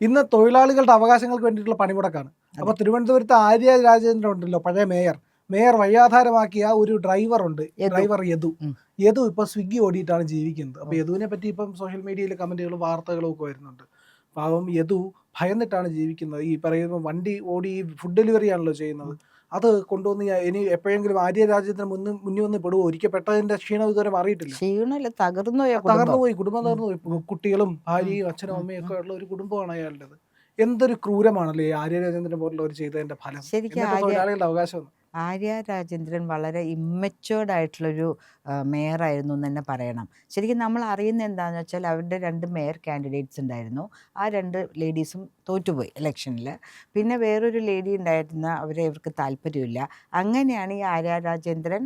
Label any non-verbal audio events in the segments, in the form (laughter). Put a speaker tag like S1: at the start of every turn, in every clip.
S1: ഇന്ന് തൊഴിലാളികളുടെ അവകാശങ്ങൾക്ക് വേണ്ടിയിട്ടുള്ള പണിമുടക്കാണ്. അപ്പോൾ തിരുവനന്തപുരത്ത് ആര്യ രാജേന്ദ്രൻ ഉണ്ടല്ലോ പഴയ മേയർ. മേയർ വഴിയാധാരമാക്കിയ ഒരു ഡ്രൈവർ ഉണ്ട്. ഡ്രൈവർ യദു. യദു ഇപ്പോൾ സ്വിഗ്ഗി ഓടിയിട്ടാണ് ജീവിക്കുന്നത്. അപ്പോൾ യദുവിനെ പറ്റി ഇപ്പം സോഷ്യൽ മീഡിയയിൽ കമന്റുകളും വാർത്തകളും ഒക്കെ വരുന്നുണ്ട്. പാവം യദു ഭയന്നിട്ടാണ് ജീവിക്കുന്നത്. ഈ പറയുന്ന വണ്ടി ഓടി ഫുഡ് ഡെലിവറി ആണല്ലോ ചെയ്യുന്നത്. അത് കൊണ്ടുവന്ന് ഞാൻ ഇനി എപ്പോഴെങ്കിലും ആര്യ രാജ്യത്തിന് മുന്നിൽ മുന്നിൽ വന്ന് പെടുവോ? ഒരിക്കൽ പെട്ടതിന്റെ ക്ഷീണം ഇതുവരെ മാറിയിട്ടില്ല.
S2: ക്ഷീണമല്ല തകർന്നു
S1: തകർന്നു
S2: കുടുംബം.
S1: പോയി കുടുംബം തകർന്നു പോയി. കുട്ടികളും ഭാര്യയും അച്ഛനും അമ്മയും ഒക്കെ ഉള്ള ഒരു കുടുംബമാണ് അയാളുടേത്. എന്തൊരു ക്രൂരമാണല്ലേ ആര്യ രാജേന്ദ്രൻ പോലുള്ളവർ ചെയ്തതിന്റെ ഫലം? തൊഴിലാളികളുടെ അവകാശം?
S2: ആര്യ രാജേന്ദ്രൻ വളരെ ഇമ്മച്ചുവേർഡ് ആയിട്ടുള്ളൊരു മേയറായിരുന്നു എന്ന് തന്നെ പറയണം. ശരിക്കും നമ്മൾ അറിയുന്ന എന്താണെന്ന് വെച്ചാൽ അവരുടെ രണ്ട് മേയർ കാൻഡിഡേറ്റ്സ് ഉണ്ടായിരുന്നു. ആ രണ്ട് ലേഡീസും തോറ്റുപോയി ഇലക്ഷനിൽ പിന്നെ വേറൊരു ലേഡി ഉണ്ടായിരുന്ന അവരെ ഇവർക്ക് താല്പര്യമില്ല. അങ്ങനെയാണ് ഈ ആര്യ രാജേന്ദ്രൻ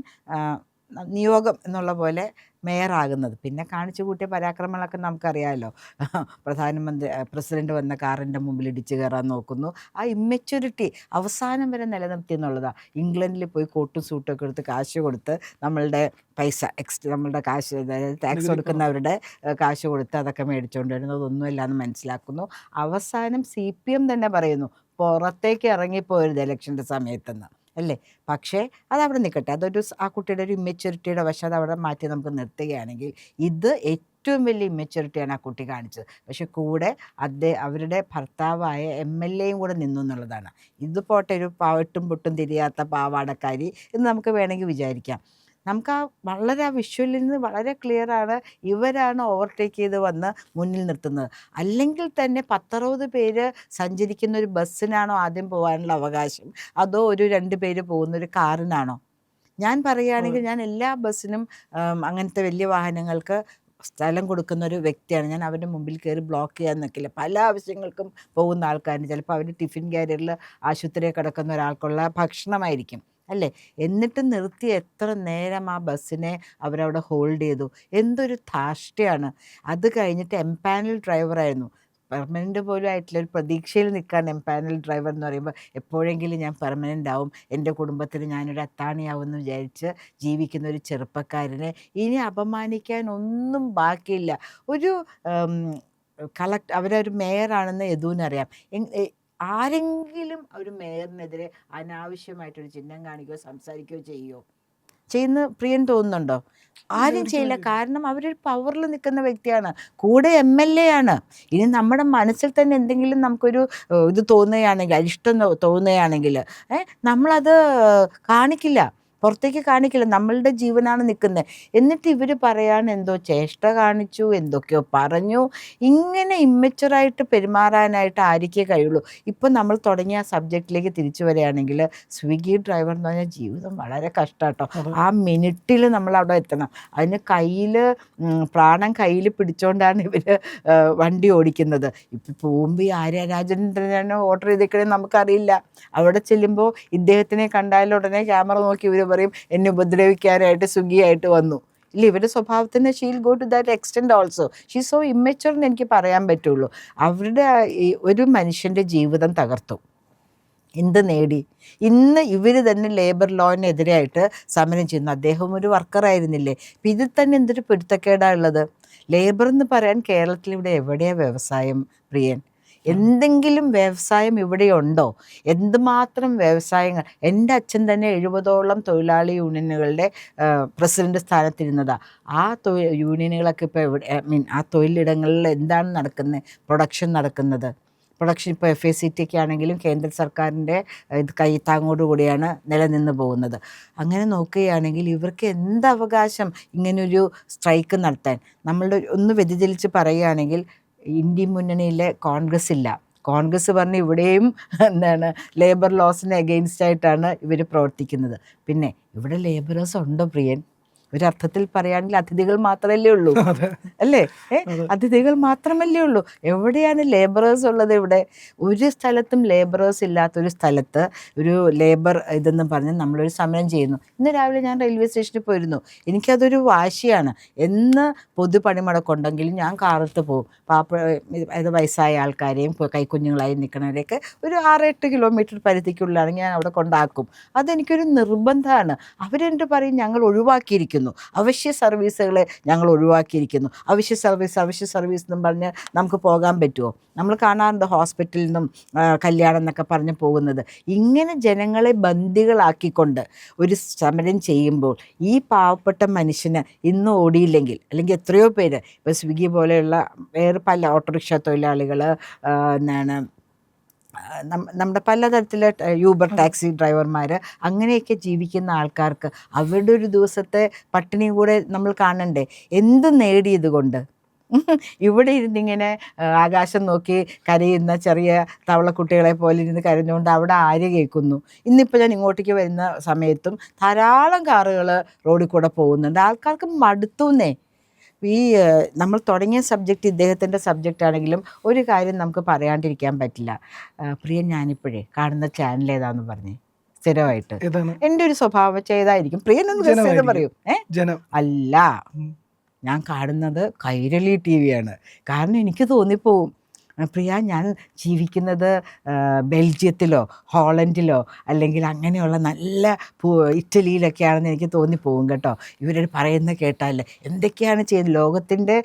S2: നിയോഗം എന്നുള്ള പോലെ മേയറാകുന്നത്. പിന്നെ കാണിച്ചു കൂട്ടിയ പരാക്രമങ്ങളൊക്കെ നമുക്കറിയാമല്ലോ പ്രധാനമന്ത്രി പ്രസിഡന്റ് വന്ന കാറിന്റെ മുമ്പിൽ ഇടിച്ചു കയറാൻ നോക്കുന്നു. ആ ഇമ്മച്യൂരിറ്റി അവസാനം വരെ നിലനിർത്തി എന്നുള്ളതാണ് ഇംഗ്ലണ്ടിൽ പോയി കോട്ടും സൂട്ടും ഒക്കെ എടുത്ത് കാശ് കൊടുത്ത് നമ്മളുടെ പൈസ എക്സ് നമ്മളുടെ കാശ് അതായത് ടാക്സ് കൊടുക്കുന്നവരുടെ കാശ് കൊടുത്ത് അതൊക്കെ മേടിച്ചുകൊണ്ട് എന്ന് മനസ്സിലാക്കുന്നു. അവസാനം സി പി എം തന്നെ പറയുന്നു പുറത്തേക്ക് ഇറങ്ങിപ്പോരുത് ഇലക്ഷന്റെ സമയത്തെന്ന്. അല്ലേ? പക്ഷേ അതവിടെ നിൽക്കട്ടെ അതൊരു ആ കുട്ടിയുടെ ഒരു ഇമ്മെച്യൂരിറ്റിയുടെ വശം അത് അവിടെ മാറ്റി നമുക്ക് നിർത്തുകയാണെങ്കിൽ ഇത് ഏറ്റവും വലിയ ഇമ്മച്യൂരിറ്റിയാണ് ആ കുട്ടി കാണിച്ചത്. പക്ഷെ കൂടെ അദ്ദേഹം അവരുടെ ഭർത്താവായ എം എൽ എയും കൂടെ നിന്നു എന്നുള്ളതാണ്. ഇത് പോട്ടെ ഒരു പാവട്ടും പൊട്ടും തിരിയാത്ത പാവാടക്കാരി എന്ന് നമുക്ക് വേണമെങ്കിൽ വിചാരിക്കാം. നമുക്ക് ആ വളരെ ആ വിഷ്വലിൽ നിന്ന് വളരെ ക്ലിയർ ആണ് ഇവരാണ് ഓവർടേക്ക് ചെയ്ത് വന്ന് മുന്നിൽ നിർത്തുന്നത്. അല്ലെങ്കിൽ തന്നെ പത്തറുപത് പേര് സഞ്ചരിക്കുന്ന ഒരു ബസ്സിനാണോ ആദ്യം പോകാനുള്ള അവകാശം? അതോ ഒരു രണ്ട് പേര് പോകുന്ന ഒരു കാറിനാണോ ഞാൻ പറയുകയാണെങ്കിൽ ഞാൻ എല്ലാ ബസ്സിനും അങ്ങനത്തെ വലിയ വാഹനങ്ങൾക്ക് സ്ഥലം കൊടുക്കുന്ന ഒരു വ്യക്തിയാണ്. ഞാൻ അവരുടെ മുമ്പിൽ കയറി ബ്ലോക്ക് ചെയ്യാൻ നിൽക്കില്ല. പല ആവശ്യങ്ങൾക്കും പോകുന്ന ആൾക്കാരുണ്ട്. ചിലപ്പോൾ അവർ ടിഫിൻ കാരിയറിൽ ആശുപത്രിയിൽ കിടക്കുന്ന ഒരാൾക്കുള്ള ഭക്ഷണമായിരിക്കും. അല്ലേ? എന്നിട്ട് നിർത്തി എത്ര നേരം ആ ബസ്സിനെ അവരവിടെ ഹോൾഡ് ചെയ്തു. എന്തൊരു ധാഷ്ടയാണ് അത് കഴിഞ്ഞിട്ട് എംപാനൽ ഡ്രൈവറായിരുന്നു പെർമനന്റ് പോലും ആയിട്ടില്ല. ഒരു പ്രതീക്ഷയിൽ നിൽക്കാൻ എംപാനൽ ഡ്രൈവർ എന്ന് പറയുമ്പോൾ. എപ്പോഴെങ്കിലും ഞാൻ പെർമനന്റ് ആവും. എന്റെ കുടുംബത്തിന് ഞാനൊരു അത്താണിയാവുമെന്ന് വിചാരിച്ച് ജീവിക്കുന്ന ഒരു ചെറുപ്പക്കാരനെ ഇനി അപമാനിക്കാൻ ഒന്നും ബാക്കിയില്ല. ഒരു കളക്ട് അവരൊരു മേയറാണെന്ന് എ- ആരെങ്കിലും ഒരു മേയറിനെതിരെ അനാവശ്യമായിട്ടൊരു ചിഹ്നം കാണിക്കുകയോ സംസാരിക്കുകയോ ചെയ്യുമോ ചെയ്യുന്ന പ്രിയൻ തോന്നുന്നുണ്ടോ? ആരും ചെയ്യില്ല. കാരണം അവരൊരു പവറിൽ നിൽക്കുന്ന വ്യക്തിയാണ്. കൂടെ എം എൽ എ ആണ്. ഇനി നമ്മുടെ മനസ്സിൽ തന്നെ എന്തെങ്കിലും നമുക്കൊരു ഇത് തോന്നുകയാണെങ്കിൽ അരിഷ്ടം തോന്നുകയാണെങ്കിൽ ഏഹ് നമ്മളത് കാണിക്കില്ല. പുറത്തേക്ക് കാണിക്കില്ല. നമ്മളുടെ ജീവനാണ് നിൽക്കുന്നത് എന്നിട്ട് ഇവർ പറയാൻ എന്തോ ചേഷ്ട കാണിച്ചു എന്തൊക്കെയോ പറഞ്ഞു. ഇങ്ങനെ ഇമ്മച്ചുറായിട്ട് പെരുമാറാനായിട്ട് ആയിരിക്കേ കഴിയുള്ളൂ. ഇപ്പം നമ്മൾ തുടങ്ങിയ ആ സബ്ജക്റ്റിലേക്ക് തിരിച്ചു വരികയാണെങ്കിൽ സ്വിഗ്ഗി ഡ്രൈവർ എന്ന് പറഞ്ഞാൽ ജീവിതം വളരെ കഷ്ടാട്ടോ. ആ മിനിറ്റിൽ നമ്മൾ അവിടെ എത്തണം. അതിന് കയ്യിൽ പ്രാണം കയ്യിൽ പിടിച്ചുകൊണ്ടാണ് ഇവർ വണ്ടി ഓടിക്കുന്നത്. ഇപ്പം പോകുമ്പോൾ ഈ ആര്യ രാജേന്ദ്രനാണ് ഓർഡർ ചെയ്തേക്കണേ നമുക്കറിയില്ല. അവിടെ ചെല്ലുമ്പോൾ ഇദ്ദേഹത്തിനെ കണ്ടാൽ ഉടനെ ക്യാമറ നോക്കി ഇവർ പറയും എന്നെ ഉപദ്രവിക്കാനായിട്ട് സ്വിഗ്ഗിയായിട്ട് വന്നു. ഇല്ല ഇവരുടെ സ്വഭാവത്തിന് she'll go to that extent also she so immature എന്ന് എനിക്ക് പറയാൻ പറ്റുള്ളൂ. അവരുടെ ഒരു മനുഷ്യന്റെ ജീവിതം തകർത്തു. എന്ത് നേടി? ഇന്ന് ഇവർ തന്നെ ലേബർ ലോയിനെതിരായിട്ട് സമരം ചെയ്യുന്നു. അദ്ദേഹം ഒരു വർക്കറായിരുന്നില്ലേ അപ്പം ഇതിൽ തന്നെ എന്തൊരു പിടുത്തക്കേടാ ഉള്ളത്? ലേബർ എന്ന് പറയാൻ കേരളത്തിൽ ഇവിടെ എവിടെയാ വ്യവസായം പ്രിയൻ? എന്തെങ്കിലും വ്യവസായം ഇവിടെയുണ്ടോ എന്തുമാത്രം വ്യവസായങ്ങൾ? എന്റെ അച്ഛൻ തന്നെ എഴുപതോളം തൊഴിലാളി യൂണിയനുകളുടെ പ്രസിഡന്റ് സ്ഥാനത്തിരുന്നതാ. ആ തൊഴിൽ യൂണിയനുകളൊക്കെ ഇപ്പോൾ എവിടെ ഐ മീൻ ആ തൊഴിലിടങ്ങളിൽ എന്താണ് നടക്കുന്നത് പ്രൊഡക്ഷൻ നടക്കുന്നത്? പ്രൊഡക്ഷൻ ഇപ്പോൾ എഫ് എ സി ടി ഒക്കെ ആണെങ്കിലും കേന്ദ്ര സർക്കാരിന്റെ ഇത് കൈത്താങ്ങോടുകൂടിയാണ് നിലനിന്ന് പോകുന്നത്. അങ്ങനെ നോക്കുകയാണെങ്കിൽ ഇവർക്ക് എന്ത് അവകാശം ഇങ്ങനൊരു സ്ട്രൈക്ക് നടത്താൻ? നമ്മളുടെ ഒന്ന് വ്യതിചലിച്ച് പറയുകയാണെങ്കിൽ ഇന്ത്യ മുന്നണിയിലെ കോൺഗ്രസ് ഇല്ല. കോൺഗ്രസ് പറഞ്ഞ് ഇവിടെയും എന്താണ് ലേബർ ലോസിന് എഗെയിൻസ്റ്റ് ആയിട്ടാണ് ഇവർ പ്രവർത്തിക്കുന്നത്. പിന്നെ ഇവിടെ ലേബറേഴ്സ് ഉണ്ടോ പ്രിയൻ? ഒരർത്ഥത്തിൽ പറയുകയാണെങ്കിൽ അതിഥികൾ മാത്രമല്ലേ ഉള്ളൂ. (laughs) അല്ലേ? ഏ? അതിഥികൾ മാത്രമല്ലേ ഉള്ളൂ. എവിടെയാണ് ലേബറേഴ്സ് ഉള്ളത് ഇവിടെ? ഒരു സ്ഥലത്തും ലേബറേഴ്സ് ഇല്ലാത്തൊരു സ്ഥലത്ത് ഒരു ലേബർ ഇതെന്ന് പറഞ്ഞ് നമ്മളൊരു സമരം ചെയ്യുന്നു. ഇന്ന് രാവിലെ ഞാൻ റെയിൽവേ സ്റ്റേഷനിൽ പോയിരുന്നു. എനിക്കതൊരു വാശിയാണ്. എന്ന് പൊതു പണിമുടക്കുണ്ടെങ്കിലും ഞാൻ കാറത്ത് പോകും. പാപ്പ അതായത് വയസ്സായ ആൾക്കാരെയും കൈക്കുഞ്ഞുങ്ങളായി നിൽക്കുന്നവരെയൊക്കെ ഒരു ആറെട്ട് കിലോമീറ്റർ പരിധിക്കുള്ളിലാണ് ഞാൻ അവിടെ കൊണ്ടാക്കും. അതെനിക്കൊരു നിർബന്ധമാണ്. അവരെന്നിട്ട് പറയും? ഞങ്ങൾ ഒഴിവാക്കിയിരിക്കുന്നു. ഒഴിവാക്കിയിരിക്കുന്നു അവശ്യ സർവീസുകളെ ഞങ്ങൾ ഒഴിവാക്കിയിരിക്കുന്നു. അവശ്യ സർവീസ് അവശ്യ സർവീസ് എന്നും പറഞ്ഞ് നമുക്ക് പോകാൻ പറ്റുമോ? നമ്മൾ കാണാറുണ്ട് ഹോസ്പിറ്റലിൽ നിന്നും കല്യാണം എന്നൊക്കെ പറഞ്ഞ് പോകുന്നത്. ഇങ്ങനെ ജനങ്ങളെ ബന്ദികളാക്കിക്കൊണ്ട് ഒരു സമരം ചെയ്യുമ്പോൾ ഈ പാവപ്പെട്ട മനുഷ്യന് ഇന്ന് ഓടിയില്ലെങ്കിൽ അല്ലെങ്കിൽ എത്രയോ പേര് ഇപ്പോൾ സ്വിഗ്ഗി പോലെയുള്ള വേറെ പല ഓട്ടോറിക്ഷ തൊഴിലാളികൾ എന്താണ് നമ്മുടെ പലതരത്തിലെ യൂബർ ടാക്സി ഡ്രൈവർമാർ അങ്ങനെയൊക്കെ ജീവിക്കുന്ന ആൾക്കാർക്ക് അവരുടെ ഒരു ദിവസത്തെ പട്ടിണി കൂടെ നമ്മൾ കാണണ്ടേ? എന്ത് നേടിയത് കൊണ്ട്? (laughs) ഇവിടെ ഇരുന്നിങ്ങനെ ആകാശം നോക്കി കരയുന്ന ചെറിയ തവളക്കുട്ടികളെ പോലെ ഇരുന്ന് കരഞ്ഞുകൊണ്ട് അവിടെ ആര് കേൾക്കുന്നു. ഇന്നിപ്പോൾ ഞാൻ ഇങ്ങോട്ടേക്ക് വരുന്ന സമയത്തും ധാരാളം കാറുകൾ റോഡിൽ കൂടെ പോകുന്നുണ്ട്. ആൾക്കാർക്ക് മടുത്തുന്നേ. ഈ നമ്മൾ തുടങ്ങിയ സബ്ജക്റ്റ് ഇദ്ദേഹത്തിന്റെ സബ്ജക്റ്റ് ആണെങ്കിലും ഒരു കാര്യം നമുക്ക് പറയാണ്ടിരിക്കാൻ പറ്റില്ല. പ്രിയ ഞാനിപ്പോഴേ കാണുന്ന ചാനൽ ഏതാന്ന് പറഞ്ഞേ? സ്ഥിരമായിട്ട്. എന്റെ ഒരു സ്വഭാവം ചെയ്തായിരിക്കും. പ്രിയൻ ഒന്ന് ഗസ് ചെയ്ത് പറയൂ. ഏ? അല്ല. ഞാൻ കാണുന്നത് കൈരളി ടി വിയാണ് കാരണം എനിക്ക് തോന്നിപ്പോവും. പ്രിയ ഞാൻ ജീവിക്കുന്നത് ബെൽജിയത്തിലോ ഹോളൻഡിലോ അല്ലെങ്കിൽ അങ്ങനെയുള്ള നല്ല ഇറ്റലിയിലൊക്കെയാണെന്ന് എനിക്ക് തോന്നിപ്പോവും കേട്ടോ. ഇവരോട് പറയുന്ന കേട്ടാൽ എന്തൊക്കെയാണ് ചെയ്യുന്നത് ലോകത്തിന്റെ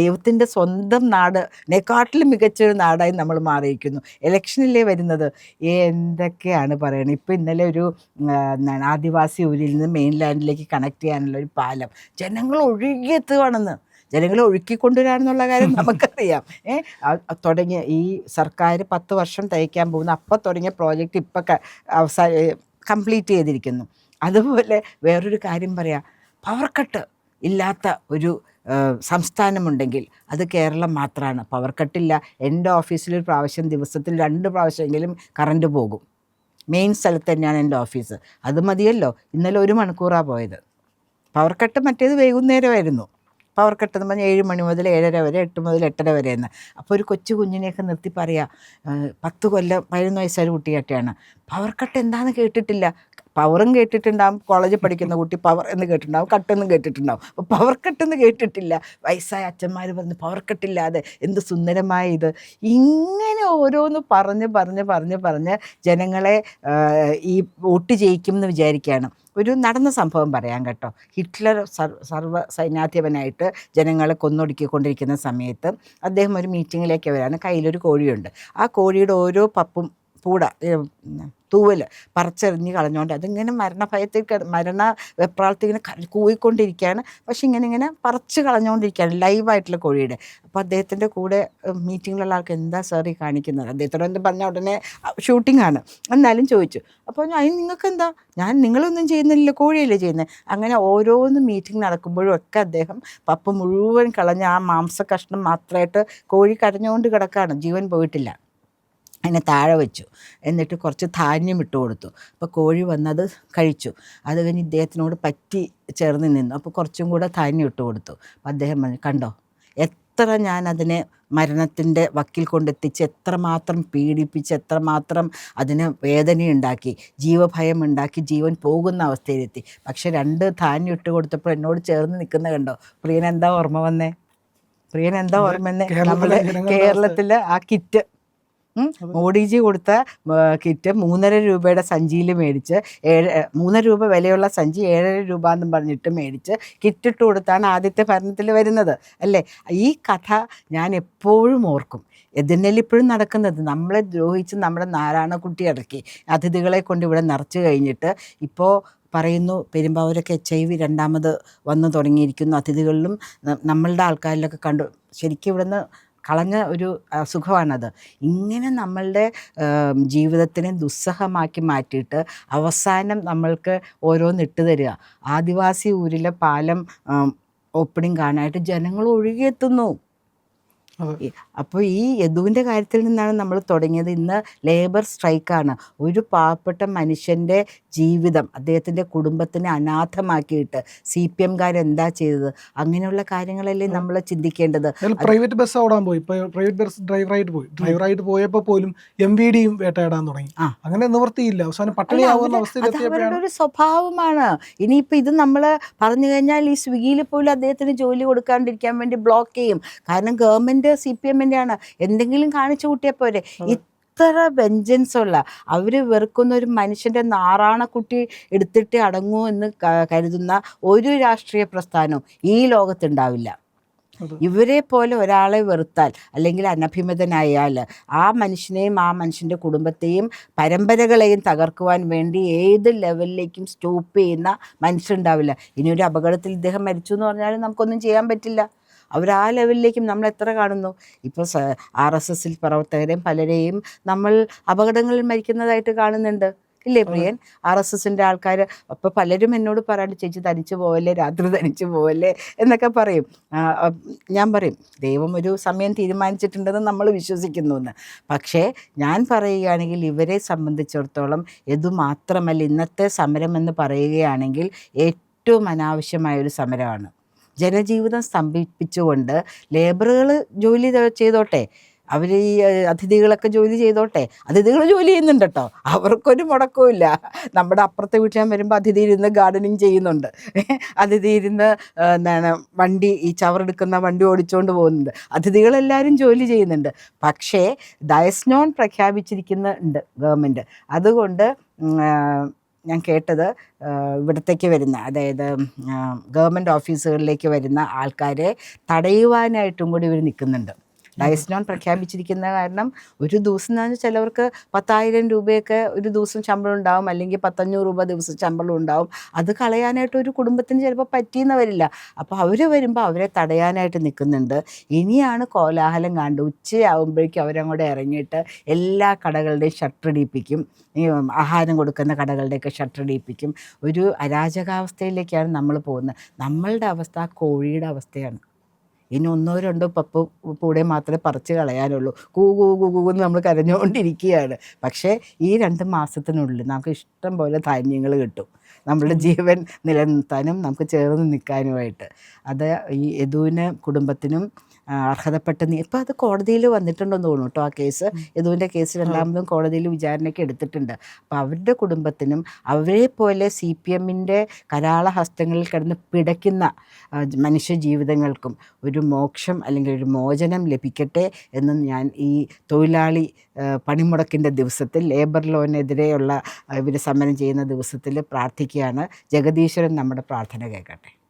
S2: ദൈവത്തിന്റെ സ്വന്തം നാട് നാടിനെക്കാട്ടിലും മികച്ചൊരു നാടായി നമ്മൾ മാറിയിരിക്കുന്നു. ഇലക്ഷനിലേ വരുന്നത്? എന്തൊക്കെയാണ് പറയുന്നത് ഇപ്പോൾ ഇന്നലെ ഒരു ആദിവാസി ഊരിൽ നിന്ന് മെയിൻലാൻഡിലേക്ക് കണക്ട് ചെയ്യാനുള്ള ഒരു പാലം. ജനങ്ങൾ ഒഴുകിയെത്തുകയാണെന്ന് ജനങ്ങളെ ഒഴുക്കിക്കൊണ്ടുവരാണെന്നുള്ള കാര്യം നമുക്കറിയാം. ഏ തുടങ്ങിയ ഈ സർക്കാർ പത്ത് വർഷം തയ്ക്കാൻ പോകുന്ന അപ്പം തുടങ്ങിയ പ്രോജക്റ്റ് ഇപ്പം അവസാന കംപ്ലീറ്റ് ചെയ്തിരിക്കുന്നു. അതുപോലെ വേറൊരു കാര്യം പറയാം പവർ കട്ട് ഇല്ലാത്ത ഒരു സംസ്ഥാനമുണ്ടെങ്കിൽ അത് കേരളം മാത്രമാണ് പവർ കട്ടില്ല എന്റെ ഓഫീസിൽ ഒരു പ്രാവശ്യം ദിവസത്തിൽ രണ്ട് പ്രാവശ്യമെങ്കിലും കറണ്ട് പോകും. മെയിൻ സ്ഥലത്ത് തന്നെയാണ് എന്റെ ഓഫീസ്. അത് മതിയല്ലോ ഇന്നലെ ഒരു മണിക്കൂറാണ് പോയത്. പവർ കട്ട് മറ്റേത് വൈകുന്നേരമായിരുന്നു. പവർ കട്ട് എന്ന് പറഞ്ഞാൽ ഏഴ് മണി മുതൽ ഏഴര വരെ എട്ട് മുതൽ എട്ടര വരെ എന്ന്. അപ്പോൾ ഒരു കൊച്ചു കുഞ്ഞിനെയൊക്കെ നിർത്തി പറയാ "ഏഹ്, പത്ത് കൊല്ലം പതിനൊന്ന് വയസ്സായ കുട്ടിയാട്ടെയാണ് പവർ കട്ട് എന്താണെന്ന് കേട്ടിട്ടില്ല. പവറും കേട്ടിട്ടുണ്ടാവും. കോളേജിൽ പഠിക്കുന്ന കുട്ടി പവർ എന്ന് കേട്ടിട്ടുണ്ടാവും. കട്ടെന്നും കേട്ടിട്ടുണ്ടാവും. അപ്പോൾ പവർ കട്ടെന്ന് കേട്ടിട്ടില്ല. വയസ്സായ അച്ഛന്മാർ പറഞ്ഞ് പവർ കട്ടില്ലാതെ എന്ത് സുന്ദരമായ ഇത്? ഇങ്ങനെ ഓരോന്ന് പറഞ്ഞ് പറഞ്ഞ് പറഞ്ഞ് പറഞ്ഞ് ജനങ്ങളെ ഈ വോട്ട് ജയിക്കും എന്ന് വിചാരിക്കുകയാണ് ഒരു നടന്ന സംഭവം പറയാം കേട്ടോ. ഹിറ്റ്ലർ സർ- സർവ സൈന്യാധിപനായിട്ട് ജനങ്ങളെ കൊന്നൊടുക്കിക്കൊണ്ടിരിക്കുന്ന സമയത്ത് അദ്ദേഹം ഒരു മീറ്റിങ്ങിലേക്ക് വരാണ്. കയ്യിലൊരു കോഴിയുണ്ട്. ആ കോഴിയുടെ ഓരോ പപ്പും പൂട തൂവൽ പറിച്ചെറിഞ്ഞ് കളഞ്ഞുകൊണ്ട് അതിങ്ങനെ മരണഭയത്തിൽ മരണ വെപ്രാളത്തിൽ ഇങ്ങനെ കൂവിക്കൊണ്ടിരിക്കുകയാണ് പക്ഷെ ഇങ്ങനെ ഇങ്ങനെ പറിച്ച് കളഞ്ഞുകൊണ്ടിരിക്കുകയാണ് ലൈവായിട്ടുള്ള കോഴിയുടെ. അപ്പോൾ അദ്ദേഹത്തിന്റെ കൂടെ മീറ്റിങ്ങിലുള്ള ആൾക്ക് എന്താ സാർ ഈ കാണിക്കുന്നത്? അദ്ദേഹത്തോട് എന്ത് പറഞ്ഞ ഉടനെ ഷൂട്ടിംഗ് ആണ് എന്നാലും ചോദിച്ചു. അപ്പോൾ ഞാൻ നിങ്ങൾക്ക് എന്താ ഞാൻ നിങ്ങളൊന്നും ചെയ്യുന്നില്ല കോഴിയല്ലേ ചെയ്യുന്നത് അങ്ങനെ ഓരോന്ന് മീറ്റിംഗ് നടക്കുമ്പോഴും ഒക്കെ അദ്ദേഹം പപ്പ മുഴുവൻ കളഞ്ഞ് ആ മാംസ കഷ്ണം മാത്രമായിട്ട് കോഴി കരഞ്ഞുകൊണ്ട് കിടക്കുകയാണ് ജീവൻ പോയിട്ടില്ല. അതിനെ താഴെ വെച്ചു. എന്നിട്ട് കുറച്ച് ധാന്യം ഇട്ട് കൊടുത്തു. അപ്പോൾ കോഴി വന്നത് കഴിച്ചു. അത് കഴിഞ്ഞ് ഇദ്ദേഹത്തിനോട് പറ്റി ചേർന്ന് നിന്നു. അപ്പോൾ കുറച്ചും കൂടെ ധാന്യം ഇട്ട് കൊടുത്തു. അപ്പം അദ്ദേഹം പറഞ്ഞു കണ്ടോ എത്ര ഞാൻ അതിനെ മരണത്തിന്റെ വക്കിൽ കൊണ്ടെത്തിച്ച് എത്രമാത്രം പീഡിപ്പിച്ച് എത്രമാത്രം അതിന് വേദനയുണ്ടാക്കി ജീവഭയം ഉണ്ടാക്കി ജീവൻ പോകുന്ന അവസ്ഥയിലെത്തി. പക്ഷെ രണ്ട് ധാന്യം ഇട്ട് കൊടുത്തപ്പോൾ എന്നോട് ചേർന്ന് നിൽക്കുന്ന കണ്ടോ? പ്രിയൻ എന്താ ഓർമ്മ വന്നേ? പ്രിയൻ എന്താ ഓർമ്മ വന്നേ?
S1: നമ്മൾ
S2: നമ്മുടെ കേരളത്തിലെ ആ കിറ്റ് മോഡിജി കൊടുത്ത കിറ്റ് മൂന്നര രൂപയുടെ സഞ്ചിയിൽ മേടിച്ച് ഏഴ് മൂന്നര രൂപ വിലയുള്ള സഞ്ചി ഏഴര രൂപ എന്നും പറഞ്ഞിട്ട് മേടിച്ച് കിറ്റിട്ട് കൊടുത്താണ് ആദ്യത്തെ ഭരണത്തിൽ വരുന്നത് അല്ലേ? ഈ കഥ ഞാൻ എപ്പോഴും ഓർക്കും. ഇതിനെല്ലാം ഇപ്പോഴും നടക്കുന്നത് നമ്മളെ ദ്രോഹിച്ച് നമ്മുടെ നാരായണക്കുട്ടി അടക്കി അതിഥികളെ കൊണ്ട് ഇവിടെ നിറച്ച് കഴിഞ്ഞിട്ട് ഇപ്പോൾ പറയുന്നു പെരുമ്പാവൂരൊക്കെ എച്ച് ഐ വി രണ്ടാമത് വന്നു തുടങ്ങിയിരിക്കുന്നു. അതിഥികളിലും നമ്മളുടെ ആൾക്കാരിലൊക്കെ കണ്ടു. ശരിക്കും ഇവിടുന്ന് കളഞ്ഞ ഒരു അസുഖമാണത് ഇങ്ങനെ നമ്മളുടെ ജീവിതത്തിനെ ദുസ്സഹമാക്കി മാറ്റിയിട്ട് അവസാനം നമ്മൾക്ക് ഓരോന്നിട്ട് തരിക ആദിവാസി ഊരിലെ പാലം ഓപ്പണിങ് കാണാനായിട്ട് ജനങ്ങൾ ഒഴുകിയെത്തുന്നു. അപ്പോൾ ഈ യദുവിന്റെ കാര്യത്തിൽ നിന്നാണ് നമ്മൾ തുടങ്ങിയത്. ഇന്ന് ലേബർ സ്ട്രൈക്കാണ് ഒരു പാവപ്പെട്ട മനുഷ്യന്റെ ജീവിതം അദ്ദേഹത്തിന്റെ കുടുംബത്തിനെ അനാഥമാക്കിയിട്ട് സി പി എംകാർ എന്താ ചെയ്തത്? അങ്ങനെയുള്ള കാര്യങ്ങളല്ലേ നമ്മൾ ചിന്തിക്കേണ്ടത്.
S1: പ്രൈവറ്റ് ബസ് ഓടാൻ പോയി. പ്രൈവറ്റ് ബസ് ഡ്രൈവറായിട്ട് പോയി. ഡ്രൈവറായിട്ട് പോയപ്പോൾ പോലും എം വി ഡിയും വേട്ടയാടാൻ തുടങ്ങി.
S2: ആ.
S1: അങ്ങനെ നിവൃത്തിയില്ല അവസാനം
S2: പട്ടണി
S1: പട്ടിണിയാവുന്ന അവസ്ഥയിൽ
S2: ഒരു സ്വഭാവമാണ്. ഇനിയിപ്പോൾ ഇത് നമ്മൾ പറഞ്ഞു കഴിഞ്ഞാൽ ഈ സ്വിഗ്ഗിയിൽ പോലും അദ്ദേഹത്തിന് ജോലി കൊടുക്കാണ്ടിരിക്കാൻ വേണ്ടി ബ്ലോക്ക് ചെയ്യും. കാരണം ഗവൺമെന്റ് സി പി എമ്മിന്റെ ആണ് എന്തെങ്കിലും കാണിച്ചു കൂട്ടിയാൽ പോരെ. ഇത്ര വെഞ്ചൻസ് ഉള്ള അവർ വെറുക്കുന്ന ഒരു മനുഷ്യന്റെ നാറാണക്കുട്ടി എടുത്തിട്ട് അടങ്ങൂ എന്ന് കരുതുന്ന ഒരു രാഷ്ട്രീയ പ്രസ്ഥാനവും ഈ ലോകത്തുണ്ടാവില്ല. ഇവരെ പോലെ ഒരാളെ വെറുത്താൽ അല്ലെങ്കിൽ അനഭിമതനായാൽ ആ മനുഷ്യനെയും ആ മനുഷ്യന്റെ കുടുംബത്തെയും പരമ്പരകളെയും തകർക്കുവാൻ വേണ്ടി ഏത് ലെവലിലേക്കും സ്റ്റോപ്പ് ചെയ്യുന്ന മനുഷ്യരുണ്ടാവില്ല. ഇനി ഒരു അപകടത്തിൽ ഇദ്ദേഹം മരിച്ചു എന്ന് പറഞ്ഞാൽ നമുക്കൊന്നും ചെയ്യാൻ പറ്റില്ല. അവർ ആ ലെവലിലേക്കും നമ്മൾ എത്ര കാണുന്നു? ഇപ്പോൾ ആർ എസ് എസിൽ പ്രവർത്തകരെയും പലരെയും നമ്മൾ അപകടങ്ങളിൽ മരിക്കുന്നതായിട്ട് കാണുന്നുണ്ട്. ഇല്ലേ പ്രിയൻ? ആർ എസ് എസിന്റെ ആൾക്കാർ അപ്പോൾ പലരും എന്നോട് പറയാണ്ട് ചേച്ചി തനിച്ച് പോവല്ലേ? രാത്രി തനിച്ച് പോവല്ലേ? എന്നൊക്കെ പറയും. ഞാൻ പറയും ദൈവം ഒരു സമയം തീരുമാനിച്ചിട്ടുണ്ടെന്ന് നമ്മൾ വിശ്വസിക്കുന്നു എന്ന് പക്ഷേ ഞാൻ പറയുകയാണെങ്കിൽ ഇവരെ സംബന്ധിച്ചിടത്തോളം ഇതുമാത്രമല്ല ഇന്നത്തെ സമരം എന്ന് പറയുകയാണെങ്കിൽ ഏറ്റവും അനാവശ്യമായ ഒരു സമരമാണ്. ജനജീവിതം സ്തംഭിപ്പിച്ചുകൊണ്ട് ലേബറുകൾ ജോലി ചെയ്ത- ചെയ്തോട്ടെ. അവർ ഈ അതിഥികളൊക്കെ ജോലി ചെയ്തോട്ടെ. അതിഥികൾ ജോലി ചെയ്യുന്നുണ്ട് കേട്ടോ അവർക്കൊരു മുടക്കമില്ല നമ്മുടെ അപ്പുറത്തെ വീട്ടിൽ ഞാൻ വരുമ്പോൾ അതിഥി ഇരുന്ന് ഗാർഡനിങ് ചെയ്യുന്നുണ്ട്. അതിഥി ഇരുന്ന് എന്താണ് വണ്ടി ഈ ചവറെടുക്കുന്ന വണ്ടി ഓടിച്ചുകൊണ്ട് പോകുന്നുണ്ട്. അതിഥികളെല്ലാവരും ജോലി ചെയ്യുന്നുണ്ട്. പക്ഷേ ഡയസ്നോൺ പ്രഖ്യാപിച്ചിരിക്കുന്നുണ്ട് ഗവൺമെന്റ് അതുകൊണ്ട് ഞാൻ കേട്ടത് ഇവിടത്തേക്ക് വരുന്ന അതായത് ഗവൺമെന്റ് ഓഫീസുകളിലേക്ക് വരുന്ന ആൾക്കാരെ തടയുവാനായിട്ടും കൂടി ഇവർ നിൽക്കുന്നുണ്ട്. ഡയസ്നോൺ പ്രഖ്യാപിച്ചിരിക്കുന്ന കാരണം ഒരു ദിവസം എന്ന് പറഞ്ഞാൽ ചിലവർക്ക് പത്തായിരം രൂപയൊക്കെ ഒരു ദിവസം ശമ്പളം ഉണ്ടാവും അല്ലെങ്കിൽ പത്തഞ്ഞൂറ് രൂപ ദിവസം ശമ്പളം ഉണ്ടാവും. അത് കളയാനായിട്ട് ഒരു കുടുംബത്തിന് ചിലപ്പോൾ പറ്റിയെന്ന് വരില്ല അപ്പോൾ അവർ വരുമ്പോൾ അവരെ തടയാനായിട്ട് നിൽക്കുന്നുണ്ട്. ഇനിയാണ് കോലാഹലം കണ്ട് ഉച്ചയാകുമ്പോഴേക്കും അവരങ്ങോട്ട് ഇറങ്ങിയിട്ട് എല്ലാ കടകളുടെയും ഷട്ടർ ഇടിപ്പിക്കും. ആഹാരം കൊടുക്കുന്ന കടകളുടെയൊക്കെ ഷട്ടർ ഇടിപ്പിക്കും. ഒരു അരാജകാവസ്ഥയിലേക്കാണ് നമ്മൾ പോകുന്നത്. നമ്മളുടെ അവസ്ഥ കോഴിയുടെ അവസ്ഥയാണ്. ഇനി ഒന്നോ രണ്ടോ പപ്പ് കൂടെ മാത്രമേ പറിച്ച് കളയാനുള്ളൂ. കൂ കൂ കൂ കൂ എന്ന് നമ്മൾ കരഞ്ഞുകൊണ്ടിരിക്കുകയാണ്. പക്ഷേ ഈ രണ്ട് മാസത്തിനുള്ളിൽ നമുക്ക് ഇഷ്ടം പോലെ ധാന്യങ്ങൾ കിട്ടും. നമ്മുടെ ജീവൻ നിലനിർത്താനും നമുക്ക് ചേർന്ന് നിൽക്കാനുമായിട്ട്. അത് ഈ യദുവിന് കുടുംബത്തിനും അർഹതപ്പെട്ട നീ ഇപ്പം അത് കോടതിയിൽ വന്നിട്ടുണ്ടെന്ന് തോന്നുന്നു കേട്ടോ ആ കേസ്. യദുവിന്റെ കേസ് രണ്ടാമതും കോടതിയിൽ വിചാരണയ്ക്ക് എടുത്തിട്ടുണ്ട്. അപ്പോൾ അവരുടെ കുടുംബത്തിനും അവരെ പോലെ സി പി എമ്മിന്റെ കരാള ഹസ്തങ്ങളിൽ കിടന്ന് പിടയ്ക്കുന്ന മനുഷ്യ ജീവിതങ്ങൾക്കും ഒരു മോക്ഷം അല്ലെങ്കിൽ ഒരു മോചനം ലഭിക്കട്ടെ എന്ന് ഞാൻ ഈ തൊഴിലാളി പണിമുടക്കിന്റെ ദിവസത്തിൽ ലേബർ ലോനെതിരെയുള്ള ഇവർ സമരം ചെയ്യുന്ന ദിവസത്തിൽ പ്രാർത്ഥിക്കുകയാണ്. ജഗദീശ്വരൻ നമ്മുടെ പ്രാർത്ഥന കേൾക്കട്ടെ.